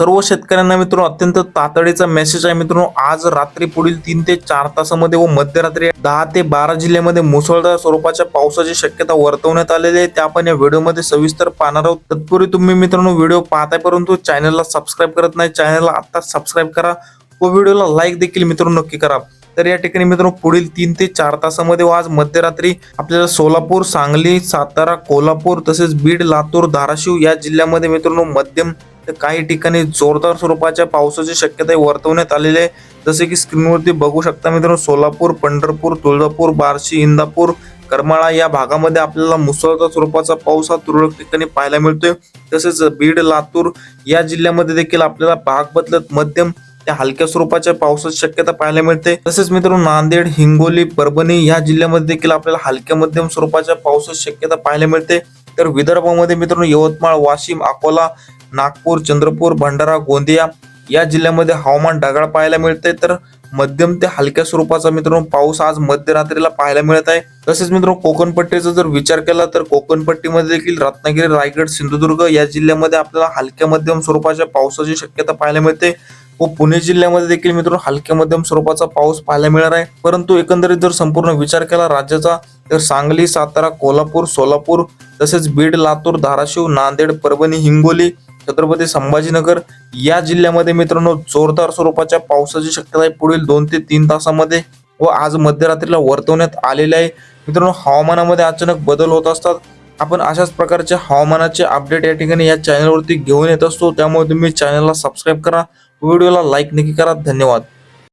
सर्व शेतकऱ्यांना मित्रांनो अत्यंत तातडीचा मेसेज आहे. मित्रांनो आज रात्री पुढील तीन ते चार तासामध्ये व मध्यरात्री दहा ते बारा जिल्ह्यामध्ये मुसळधार स्वरूपाच्या पावसाची शक्यता वर्तवण्यात आलेली आहे. त्या आपण या व्हिडिओमध्ये सविस्तर पाहणार आहोत. तत्पूर्वी तुम्ही मित्रांनो व्हिडिओ पाहताय परंतु चॅनलला सबस्क्राईब करत नाही चॅनलला आता सबस्क्राईब करा व व्हिडिओला लाईक देखील मित्रांनो नक्की करा. तर या ठिकाणी मित्रांनो पुढील तीन ते चार तासामध्ये व आज मध्यरात्री आपल्याला सोलापूर सांगली सातारा कोल्हापूर तसेच बीड लातूर धाराशिव या जिल्ह्यामध्ये मित्रांनो मध्यम तर काही ठिकाणी जोरदार स्वरूपाच्या पावसाची शक्यता वर्तवण्यात आलेली आहे. जसे की स्क्रीनवरती बघू शकता मित्रांनो सोलापूर पंढरपूर तुळजापूर बार्शी इंदापूर करमाळा या भागामध्ये आपल्याला मुसळधार स्वरूपाचा पाऊस हा तुरळक ठिकाणी पाहायला मिळतोय. तसेच बीड लातूर या जिल्ह्यामध्ये देखील आपल्याला भाग बदलत मध्यम त्या हलक्या स्वरूपाच्या पावसाची शक्यता पाहायला मिळते. तसेच मित्रांनो नांदेड हिंगोली परभणी या जिल्ह्यामध्ये देखील आपल्याला हलक्या मध्यम स्वरूपाच्या पावसाची शक्यता पाहायला मिळते. तर विदर्भामध्ये मित्रांनो यवतमाळ वाशिम अकोला नागपूर चंद्रपूर भंडारा गोंदिया या जिल्ह्यामध्ये हवामान ढगाळ पाहायला मिळते तर मध्यम ते हलक्या स्वरूपाचा मित्रांनो पाऊस आज मध्यरात्रीला पाहायला मिळत आहे. तसेच मित्रांनो कोकण पट्टीचा जर विचार केला तर कोकण पट्टीमध्ये देखील रत्नागिरी रायगड सिंधुदुर्ग या जिल्ह्यामध्ये आपल्याला हलक्या मध्यम स्वरूपाच्या पावसाची शक्यता पाहायला मिळते. व पुणे जिल्ह्यामध्ये देखील मित्रांनो हलक्या मध्यम स्वरूपाचा पाऊस पाहायला मिळणार आहे. परंतु एकंदरीत जर संपूर्ण विचार केला राज्याचा तर सांगली सातारा कोल्हापूर सोलापूर तसेच बीड लातूर धाराशिव नांदेड परभणी हिंगोली छत्रपती संभाजीनगर या जिल्ह्यामध्ये मित्रांनो जोरदार स्वरूपाच्या पावसाची शक्यता आहे. पुढील दोन ते तीन तासामध्ये व आज मध्यरात्रीला वर्तवण्यात आलेले आहे. मित्रांनो हवामानामध्ये अचानक बदल होत असतात. आपण अशाच प्रकारचे हवामानाचे अपडेट या ठिकाणी या चॅनलवरती घेऊन येत असतो. त्यामुळे तुम्ही चॅनलला सबस्क्राईब करा. व्हिडिओला लाईक नक्की करा. धन्यवाद.